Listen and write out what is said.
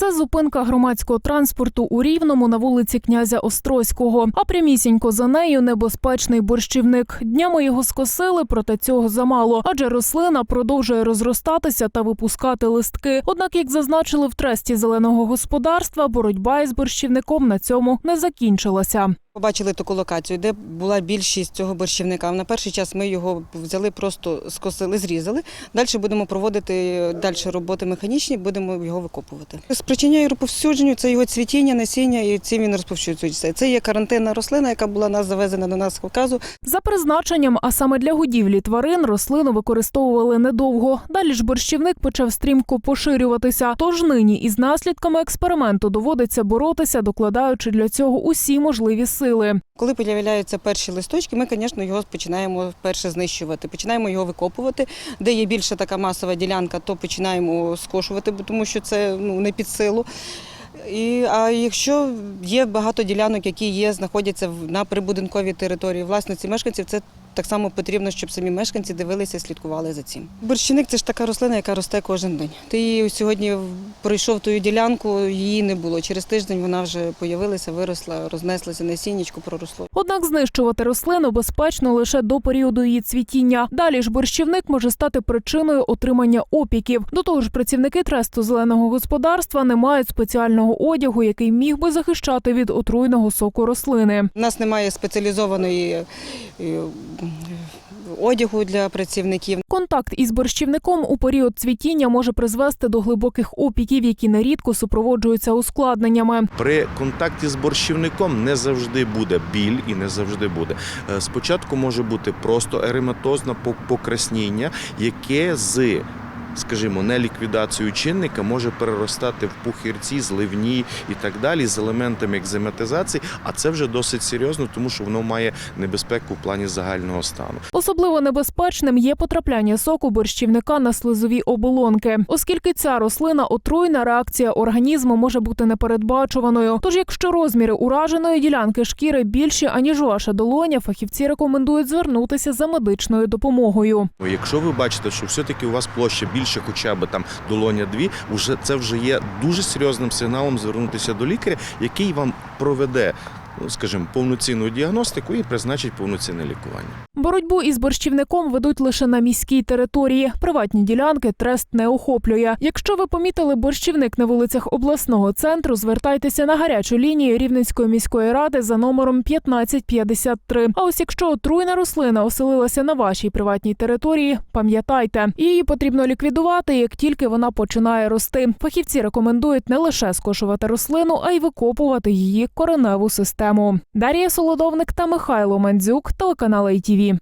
Це зупинка громадського транспорту у Рівному на вулиці князя Острозького. А прямісінько за нею небезпечний борщівник. Днями його скосили, проте цього замало, адже рослина продовжує розростатися та випускати листки. Однак, як зазначили в тресті зеленого господарства, боротьба із борщівником на цьому не закінчилася. Побачили таку локацію, де була більшість цього борщівника. На перший час ми його взяли, просто скосили, зрізали. Далі будемо проводити далі роботи механічні, будемо його викопувати. Спричиняє розповсюдженню це його цвітіння, насіння і цим він розповсюджується. Це є карантинна рослина, яка була нас завезена до нас з Кавказу. За призначенням, а саме для годівлі тварин, рослину використовували недовго. Далі ж борщівник почав стрімко поширюватися. Тож нині із наслідками експерименту доводиться боротися, докладаючи для цього усі можливі сили. Коли з'являються перші листочки, ми, звісно, його починаємо перше знищувати. Починаємо його викопувати. Де є більша така масова ділянка, то починаємо скошувати, тому що це ну, не під силу. І, а якщо є багато ділянок, які є, знаходяться на прибудинковій території власниці мешканців, це так само потрібно, щоб самі мешканці дивилися і слідкували за цим. Борщівник це ж така рослина, яка росте кожен день. Ти її сьогодні пройшов ту ділянку, її не було. Через тиждень вона вже появилася, виросла, рознеслася на сінічку, проросло. Однак знищувати рослину безпечно лише до періоду її цвітіння. Далі ж борщівник може стати причиною отримання опіків. До того ж, працівники тресту зеленого господарства не мають спеціального одягу, який міг би захищати від отруйного соку рослини. У нас немає спеціалізованої е, одягу для працівників. Контакт із борщівником у період цвітіння може призвести до глибоких опіків, які нерідко супроводжуються ускладненнями. При контакті з борщівником не завжди буде біль і не завжди буде. Е, Спочатку може бути просто ерематозне пок- покраснення, яке з Скажімо, неліквідацією чинника може переростати в пухирці, зливні і так далі з елементами екзематизації, а це вже досить серйозно, тому що воно має небезпеку в плані загального стану. Особливо небезпечним є потрапляння соку борщівника на слизові оболонки, оскільки ця рослина отруйна, реакція організму може бути непередбачуваною. Тож, якщо розміри ураженої ділянки шкіри більші аніж ваша долоня, фахівці рекомендують звернутися за медичною допомогою. Якщо ви бачите, що все-таки у вас площа більше, хоча б там долоня дві, уже це вже є дуже серйозним сигналом звернутися до лікаря, який вам проведе, скажімо, повноцінну діагностику і призначить повноцінне лікування. Боротьбу із борщівником ведуть лише на міській території. Приватні ділянки трест не охоплює. Якщо ви помітили борщівник на вулицях обласного центру, звертайтеся на гарячу лінію Рівненської міської ради за номером 1553. А ось якщо отруйна рослина оселилася на вашій приватній території, пам'ятайте, її потрібно ліквідувати, як тільки вона починає рости. Фахівці рекомендують не лише скошувати рослину, а й викопувати її кореневу систему. Дар'я Солодовник та Михайло Мандзюк, телеканал ITV.